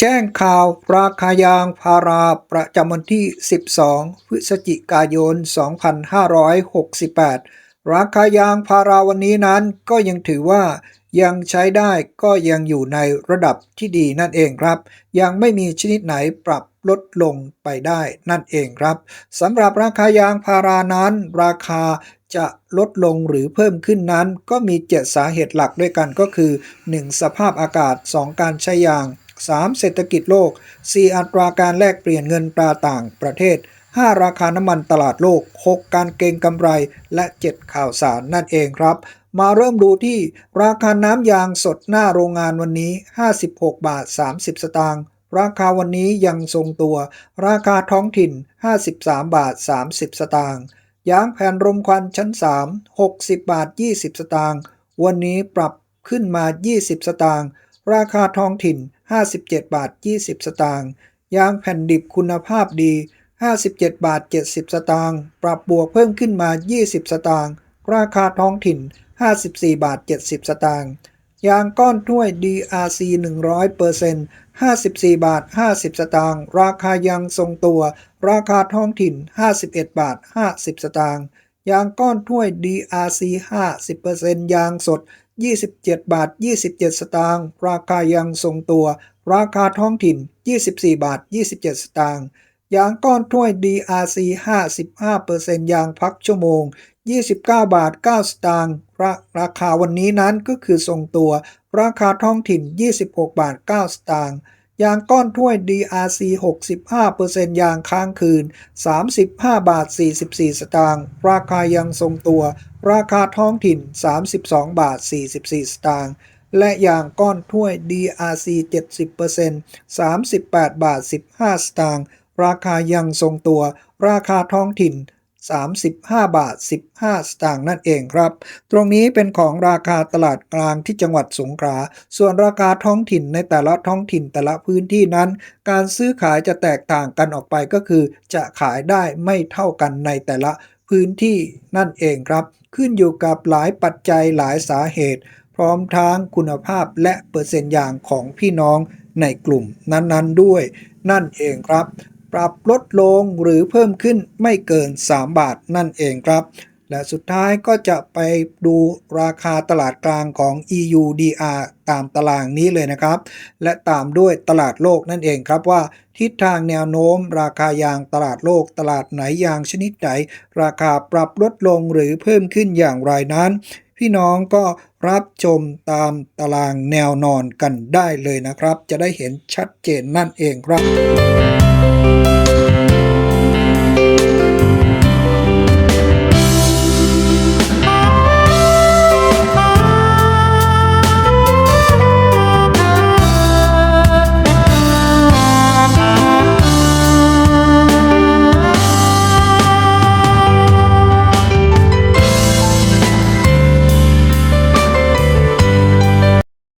แจ้งข่าวราคายางพาราประจำวันที่ 12 พฤศจิกายน 2568 ราคายางพาราวันนี้นั้นก็ยังถือว่ายังใช้ได้ก็ยังอยู่ในระดับที่ดีนั่นเองครับ ยังไม่มีชนิดไหนปรับลดลงไปได้นั่นเองครับสำหรับราคายางพารานั้น ราคาจะลดลงหรือเพิ่มขึ้นนั้น ก็มีเจ็ดสาเหตุหลักด้วยกันก็คือ 1. สภาพอากาศ 2. การใช้ยาง 3. เศรษฐกิจโลก 4. อัตราการแลกเปลี่ยนเงินตราต่างประเทศ 5. ราคาน้ำมันตลาดโลก 6. การเก็งกำไร และ 7. ข่าวสารนั่นเองครับ มาเริ่มดูที่ราคาน้ำยางสดหน้าโรงงานวันนี้ 56 บาท 30 สตางค์ราคาวันนี้ยังทรงตัว ราคาท้องถิ่น 53 บาท 30 สตางค์ยางแผ่นรมควันชั้น 3 60 บาท 20 สตางค์วันนี้ปรับขึ้นมา 20 สตางค์ราคาท้องถิ่น 57 บาท 20 สตางค์ ยางแผ่นดิบคุณภาพดี 57 บาท 70 สตางค์ ปรับบวกเพิ่มขึ้นมา 20 สตางค์ ราคาท้องถิ่น 54 บาท 70 สตางค์ ยางก้อนถ้วย DRC 100% 54 บาท 50 สตางค์ ราคายังทรงตัว ราคาท้องถิ่น 51 บาท 50 สตางค์ ยางก้อนถ้วย DRC 50%ยางสด 27 บาท 27 สตางค์ ราคายังทรงตัว ราคาท้องถิ่น 24 บาท 27 สตางค์ยางก้อนถ้วย DRC 55%ยางพักชั่วโมง 29 บาท 9 สตางค์ราราคาวันนี้นั้นก็คือทรงตัว ราคาท้องถิ่น 26 บาท 9 สตางค์ ยางก้อนถ้วย DRC 65%ยางค้างคืน 35 บาท 44 สตางค์ ราคายังทรงตัว ราคาท้องถิ่น 32 บาท 44 สตางค์ และยางก้อนถ้วย DRC 70% 38 บาท 15 สตางค์ ราคายังทรงตัว ราคาท้องถิ่น 35 บาท 15 สตางค์นั่นเองครับ ตรงนี้เป็นของราคาตลาดกลางที่จังหวัดสงขลา ส่วนราคาท้องถิ่นในแต่ละท้องถิ่นแต่ละพื้นที่นั้น การซื้อขายจะแตกต่างกันออกไปก็คือ จะขายได้ไม่เท่ากันในแต่ละพื้นที่นั่นเองครับ ขึ้นอยู่กับหลายปัจจัยหลายสาเหตุ พร้อมทั้งคุณภาพและเปอร์เซ็นต์ยางของพี่น้องในกลุ่มนั้นๆด้วย นั่นเองครับ รับลดลงหรือเพิ่มขึ้นไม่เกิน 3 บาทนั่นเองครับ และสุดท้ายก็จะไปดูราคาตลาดกลางของ EUDR ตามตารางนี้เลยนะครับ และตามด้วยตลาดโลกนั่นเองครับว่า ทิศทางแนวโน้ม ราคายางตลาดโลก ตลาดไหนยางชนิดไหน ราคาปรับลดลงหรือเพิ่มขึ้นอย่างไรนั้น พี่น้องก็รับชมตามตารางแนวนอนกันได้เลยนะครับ จะได้เห็นชัดเจนนั่นเองครับ Música